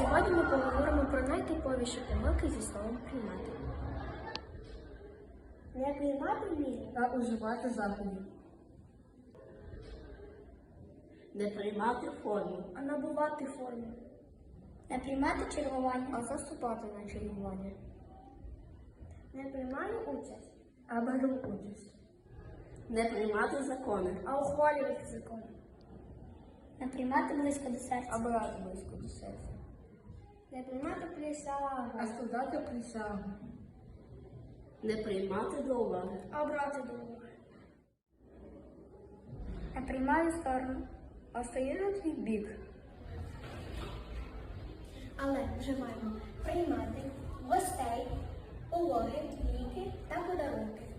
Сьогодні ми поговоримо про найтиповіші помилки зі словом приймати. Не приймати мір. та уживати заходів. Не приймати форму. А набувати форму. Не приймати чергування. А заступати на чергування. Не приймаю участь. А беру участь. Не приймати закони. А ухвалювати закон. Не приймати близько до серця. А брати близько до серця. Не приймати присягу. А складати присягу. Не приймати до уваги. А брати до уваги. Не приймаю сторону. А стає на твій бік. Але вже маємо приймати гостей, улоги, ліки та подарунки.